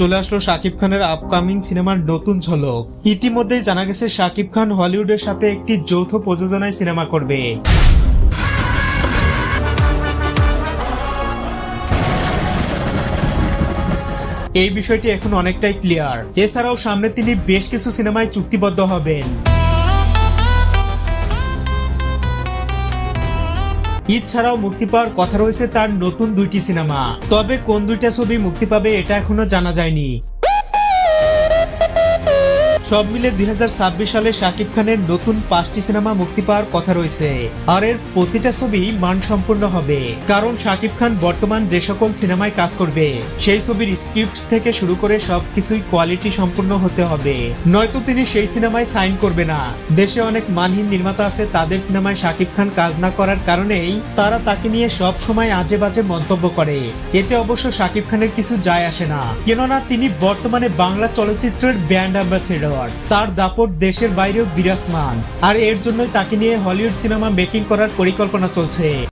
চলে আসলো শাকিব খানের আপকামিং সিনেমার নতুন ঝলক। ইতিমধ্যেই জানা গেছে, শাকিব খান হলিউডের সাথে একটি যৌথ প্রযোজনায় সিনেমা করবে। এই বিষয়টি এখন অনেকটাই ক্লিয়ার এছাড়াও সামনে তিনি বেশ কিছু সিনেমায় চুক্তিবদ্ধ হবেন। ঈদ ছাড়াও মুক্তি পাওয়ার কথা রয়েছে তার নতুন দুইটি সিনেমা। তবে কোন দুইটা ছবি মুক্তি পাবে এটা এখনও জানা যায়নি। সব মিলে দুই হাজার ছাব্বিশ সালে শাকিব খানের নতুন পাঁচটি সিনেমা মুক্তি পাওয়ার কথা রয়েছে। আর এর প্রতিটা ছবি মানসম্পন্ন হবে। কারণ শাকিব খান বর্তমান যে সকল সিনেমায় কাজ করবে, সেই ছবির স্ক্রিপ্ট থেকে শুরু করে সবকিছুই কোয়ালিটি সম্পূর্ণ হতে হবে। নয়তো তিনি সেই সিনেমায় সাইন করবে না। দেশে অনেক মানহীন নির্মাতা আছে, তাদের সিনেমায় শাকিব খান কাজ না করার কারণেই তারা তাকে নিয়ে সব সময় আজে বাজে মন্তব্য করে। এতে অবশ্য শাকিব খানের কিছু যায় আসে না। কেননা তিনি বর্তমানে বাংলা চলচ্চিত্রের ব্র্যান্ড অ্যাম্বাসেডর। তার দাপট দেশের বাইরেও বিরাজমান। আর এর জন্যই তাকে নিয়ে হলিউড সিনেমা মেকিং করার পরিকল্পনা চলছে।